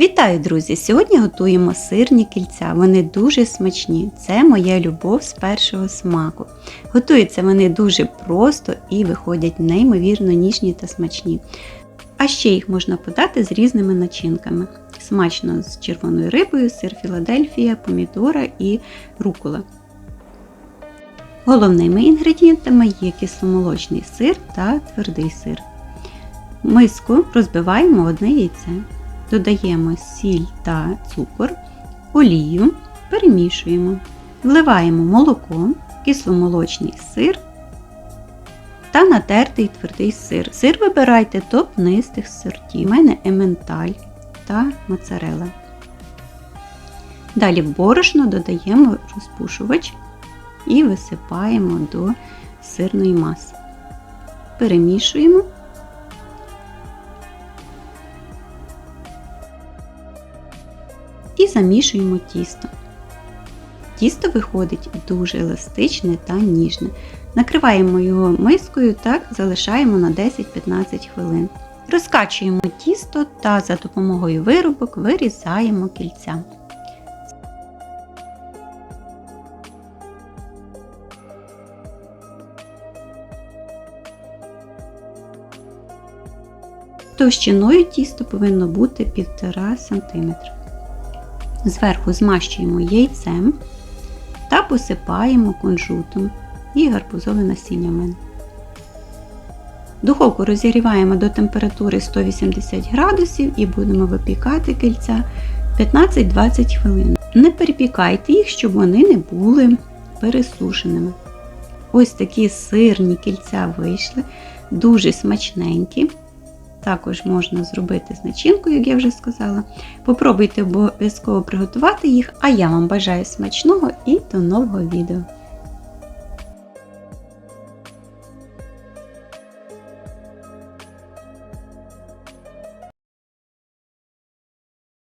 Вітаю, друзі! Сьогодні готуємо сирні кільця. Вони дуже смачні. Це моя любов з першого смаку. Готуються вони дуже просто і виходять неймовірно ніжні та смачні. А ще їх можна подати з різними начинками. Смачно з червоною рибою, сир Філадельфія, помідора і рукола. Головними інгредієнтами є кисломолочний сир та твердий сир. Миску розбиваємо одне яйце. Додаємо сіль та цукор, олію, перемішуємо, вливаємо молоко, кисломолочний сир та натертий твердий сир. Сир вибирайте топ-нистих сортів. У мене ементаль та моцарела. Далі в борошно додаємо розпушувач і висипаємо до сирної маси. Перемішуємо. І замішуємо тісто. Тісто виходить дуже еластичне та ніжне. Накриваємо його мискою та залишаємо на 10-15 хвилин. Розкачуємо тісто та за допомогою виробок вирізаємо кільця. Товщиною тісто повинно бути 1,5 см. Зверху змащуємо яйцем та посипаємо кунжутом і гарбузове насіння. Духовку розігріваємо до температури 180 градусів і будемо випікати кільця 15-20 хвилин. Не перепікайте їх, щоб вони не були пересушеними. Ось такі сирні кільця вийшли, дуже смачненькі. Також можна зробити з начинкою, як я вже сказала. Попробуйте обов'язково приготувати їх, а я вам бажаю смачного і до нового відео!